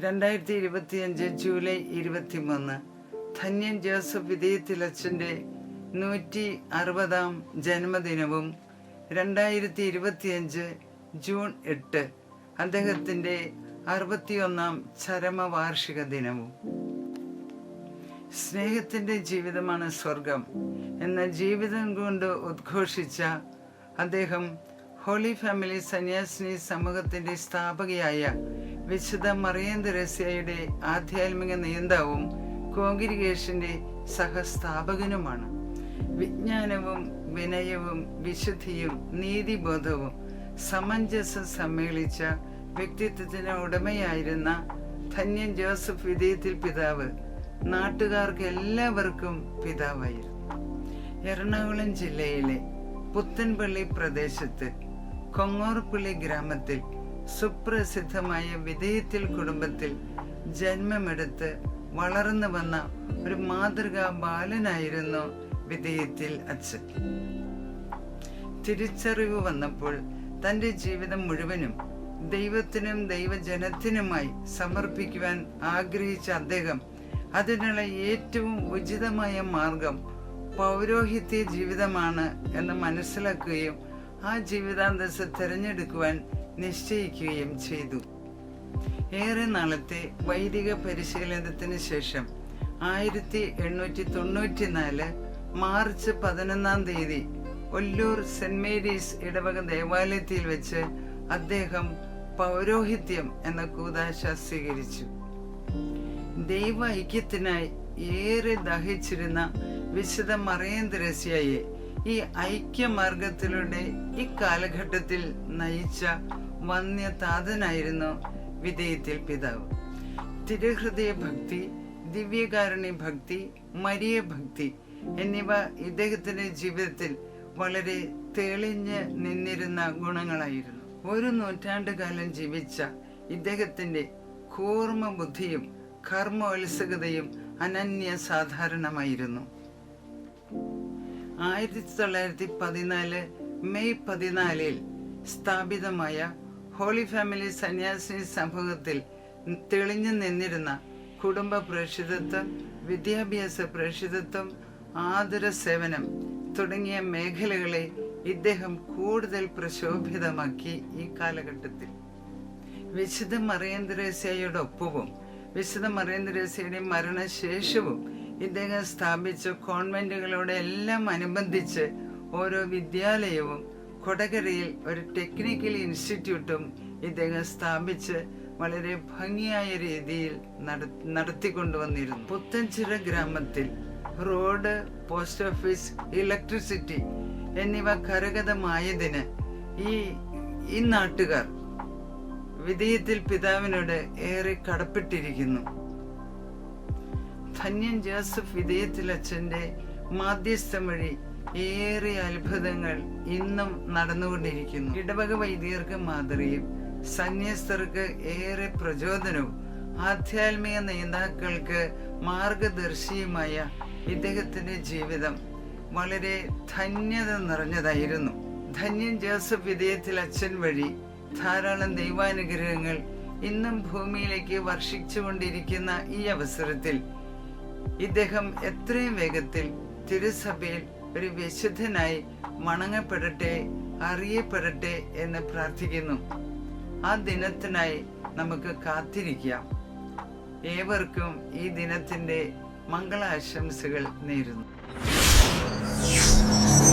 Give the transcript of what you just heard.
രണ്ടായിരത്തി ഇരുപത്തിയഞ്ച് ജൂലൈ ഇരുപത്തിമൂന്ന്. ധന്യൻ ജോസഫ് വിധേയത്തിലച്ഛന്റെ നൂറ്റി അറുപതാം ജന്മദിനവും രണ്ടായിരത്തി ഇരുപത്തിയഞ്ച് ജൂൺ എട്ട് അദ്ദേഹത്തിന്റെ അറുപത്തിയൊന്നാം ചരമവാർഷിക ദിനവും. സ്നേഹത്തിന്റെ ജീവിതമാണ് സ്വർഗം എന്ന ജീവിതം കൊണ്ട് ഉദ്ഘോഷിച്ച അദ്ദേഹം ഹോളി ഫാമിലി സന്യാസിനി സമൂഹത്തിന്റെ സ്ഥാപകയായ വിശുദ്ധ മറിയന്തരസ്യയുടെ ആധ്യാത്മിക നേതാവും കോൺഗ്രിഗേഷന്റെ സഹസ്ഥാപകനുമാണ്. വിജ്ഞാനവും വിനയവും വിശുദ്ധിയും നീതിബോധവും സമഞ്ജസം സമ്മേളിച്ച വ്യക്തിത്വത്തിന് ഉടമയായിരുന്ന ധന്യൻ ജോസഫ് വിധേയത്തിൽ പിതാവ് നാട്ടുകാർക്ക് എല്ലാവർക്കും പിതാവായിരുന്നു. എറണാകുളം ജില്ലയിലെ പുത്തൻപള്ളി പ്രദേശത്ത് കൊങ്ങോർപ്പള്ളി ഗ്രാമത്തിൽ സുപ്രസിദ്ധമായ വിധേയത്തിൽ കുടുംബത്തിൽ ജന്മമെടുത്ത് വളർന്നു വന്ന ഒരു മാതൃകാ ബാലനായിരുന്നു വിധേയത്തിൽ അച്ഛൻ. തിരിച്ചറിവ് വന്നപ്പോൾ തന്റെ ജീവിതം മുഴുവനും ദൈവത്തിനും ദൈവജനത്തിനുമായി സമർപ്പിക്കുവാൻ ആഗ്രഹിച്ച അദ്ദേഹം അതിനുള്ള ഏറ്റവും ഉചിതമായ മാർഗം പൗരോഹിത്യ ജീവിതമാണ് എന്ന് മനസ്സിലാക്കുകയും ആ ജീവിതാന്തസ് തിരഞ്ഞെടുക്കുവാൻ നിശ്ചയിക്കുകയും ചെയ്തു. ഏറെ നാളത്തെ വൈദിക പരിശീലനത്തിന് ശേഷം ആയിരത്തി എണ്ണൂറ്റി തൊണ്ണൂറ്റിനാല് മാർച്ച് പതിനൊന്നാം തീയതി ഒല്ലൂർ സെന്റ് മേരീസ് ഇടവക ദേവാലയത്തിൽ വെച്ച് അദ്ദേഹം പൗരോഹിത്യം എന്ന കൂതാശ സ്വീകരിച്ചു. ദൈവ ഐക്യത്തിനായി ഏറെ ദഹിച്ചിരുന്ന വിശുദ്ധ മറിയന്തരസ്യയെ ഈ ഐക്യമാർഗത്തിലൂടെ ഇക്കാലഘട്ടത്തിൽ കാലഘട്ടത്തിൽ നയിച്ച വന്യതാതനായിരുന്നു വിധേയത്തിൽ പിതാവ്. തിരുഹൃദയ ഭക്തി ദിവ്യകാരുണ്യ ഭക്തി മരിയ ഭക്തി എന്നിവ ഇദ്ദേഹത്തിന്റെ ജീവിതത്തിൽ വളരെ തെളിഞ്ഞ് നിന്നിരുന്ന ഗുണങ്ങളായിരുന്നു. ഒരു നൂറ്റാണ്ട് കാലം ജീവിച്ച ഇദ്ദേഹത്തിന്റെ കൂർമ്മ ബുദ്ധിയും കർമ്മോത്സുകതയും അനന്യ സാധാരണമായിരുന്നു ആയിരത്തി തൊള്ളായിരത്തി പതിനാല് മെയ് പതിനാലിൽ സ്ഥാപിതമായ ഹോളി ഫാമിലി സന്യാസിനി സമൂഹത്തിൽ തെളിഞ്ഞു നിന്നിരുന്ന കുടുംബ പ്രേക്ഷിതത്വം വിദ്യാഭ്യാസ പ്രേക്ഷിതത്വം ആതുര സേവനം തുടങ്ങിയ മേഖലകളെ ഇദ്ദേഹം കൂടുതൽ പ്രശോഭിതമാക്കി ഈ കാലഘട്ടത്തിൽ. വിശുദ്ധ മറിയന്തരേസ്യയോടൊപ്പവും വിശുദ്ധ മറിയന്തരേസ്യയുടെ മരണശേഷവും ഇദ്ദേഹം സ്ഥാപിച്ച കോൺവെന്റുകളോടെ എല്ലാം അനുബന്ധിച്ച് ഓരോ വിദ്യാലയവും കൊടകരയിൽ ഒരു ടെക്നിക്കൽ ഇൻസ്റ്റിറ്റ്യൂട്ടും ഇദ്ദേഹം സ്ഥാപിച്ച് വളരെ ഭംഗിയായ രീതിയിൽ നടത്തിക്കൊണ്ടുവന്നിരുന്നു. പുത്തൻചിറ ഗ്രാമത്തിൽ റോഡ് പോസ്റ്റ് ഓഫീസ് ഇലക്ട്രിസിറ്റി എന്നിവ കരഗതമായതിന് ഈ ഈ നാട്ടുകാർ വിധേയത്തിൽ പിതാവിനോട് ഏറെ കടപ്പെട്ടിരിക്കുന്നു. ധന്യൻ ജോസഫ് വിധേയത്തിൽ അച്ഛന്റെ മാധ്യസ്ഥം വഴി ഏറെ അത്ഭുതങ്ങൾ ഇന്നും നടന്നുകൊണ്ടിരിക്കുന്നു. ഇടവക വൈദികർക്ക് മാതൃയും സന്യസ്തർക്ക് ഏറെ പ്രചോദനവും ആധ്യാത്മിക നേതാക്കൾക്ക് മാർഗദർശിയുമായ ഇദ്ദേഹത്തിന്റെ ജീവിതം വളരെ ധന്യത നിറഞ്ഞതായിരുന്നു. ധന്യൻ ജോസഫ് വിധേയത്തിൽ അച്ഛൻ വഴി ധാരാളം ദൈവാനുഗ്രഹങ്ങൾ ഇന്നും ഭൂമിയിലേക്ക് വർഷിച്ചുകൊണ്ടിരിക്കുന്ന ഈ അവസരത്തിൽ ഇദ്ദേഹം എത്രയും വേഗത്തിൽ തിരുസഭയിൽ ഒരു വിശുദ്ധനായി മണങ്ങപ്പെടട്ടെ അറിയപ്പെടട്ടെ എന്ന് പ്രാർത്ഥിക്കുന്നു. ആ ദിനത്തിനായി നമുക്ക് കാത്തിരിക്കാം. ഏവർക്കും ഈ ദിനത്തിന്റെ മംഗളാശംസകൾ നേരുന്നു.